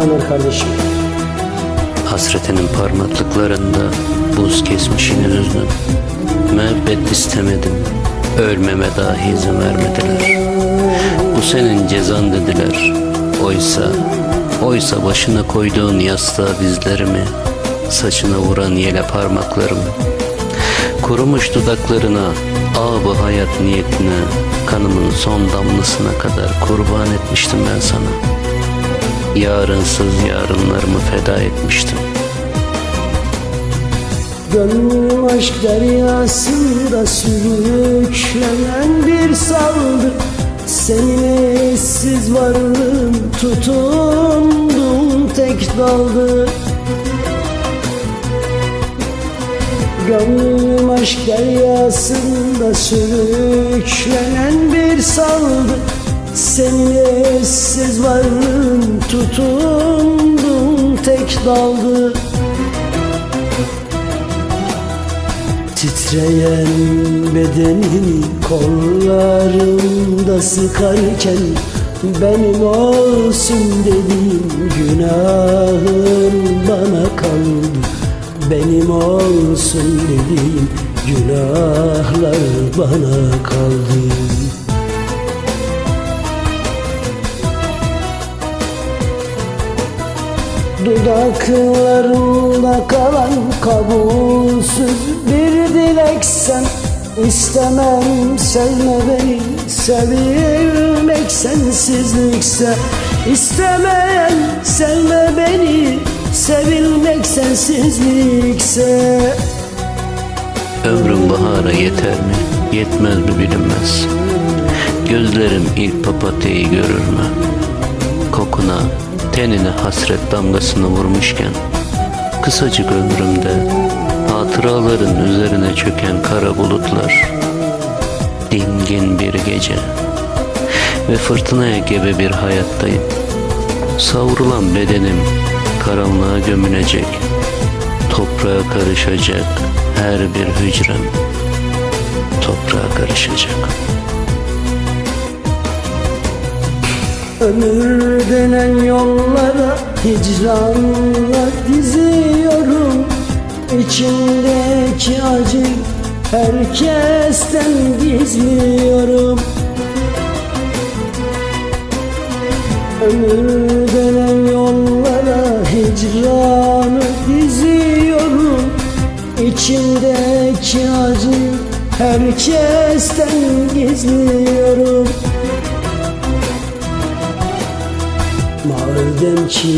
Amer kardeşim. Hasretinin parmaklıklarında buz kesmişini hüznün Müebbet istemedim Ölmeme dahi izin vermediler. Bu senin cezan dediler. Oysa Oysa başına koyduğun yastığa dizlerimi Saçına vuran yele parmaklarımı Kurumuş dudaklarına Ağabey hayat niyetine Kanımın son damlasına kadar kurban etmiştim ben sana Yarınsız yarınlarımı feda etmiştim. Gönlüm aşk deryasında sürüklenen bir saldı Senin eşsiz varlığın tutunduğum tek daldı Gönlüm aşk deryasında sürüklenen bir saldı Senin eşsiz varlığın tutunduğum tek daldı Titreyen bedenini kollarımda sıkarken Benim olsun dediğim günahım bana kaldı. Benim olsun dediğim günahlar bana kaldı Dudaklarımda kalan kabulsüz bir dilek sen İstemem sevme beni sevilmek sensizlikse İstemem sevme beni sevilmek sensizlikse Ömrüm bahara yeter mi? Yetmez mi bilinmez. Gözlerim ilk papatyayı görür mü? Kokuna, tenine hasret damgasını vurmuşken Kısacık ömrümde hatıraların üzerine çöken kara bulutlar Dingin bir gece ve fırtınaya gebe bir hayattayım. Savrulan bedenim karanlığa gömülecek Toprağa karışacak her bir hücrem Toprağa karışacak Ömür denen yollara hicranla diziyorum. İçimdeki acı herkesten gizliyorum. Ömür denen yollara hicranı diziyorum. İçimdeki acı herkesten gizliyorum Madem ki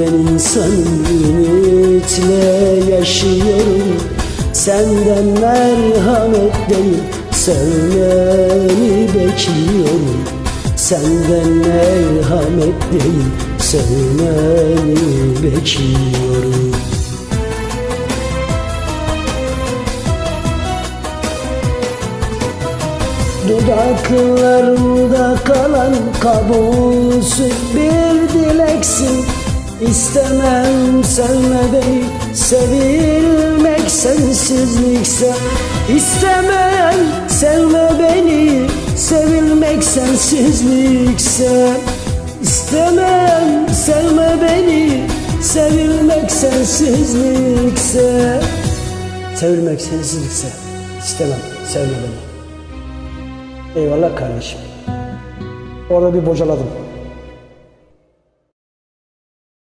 ben insanım ümitle yaşıyorum. Senden merhamet değil sevmeni bekliyorum. Senden merhamet değil sevmeni bekliyorum Dudaklarımda kalan kabulsüz bir dileksin. İstemem sevme beni sevilmek sensizlikse. İstemem sevme beni sevilmek sensizlikse. İstemem sevme beni sevilmek sensizlikse. Sevilmek sensizlikse. İstemem sevme beni Eyvallah kardeşim. Orada bir bocaladım.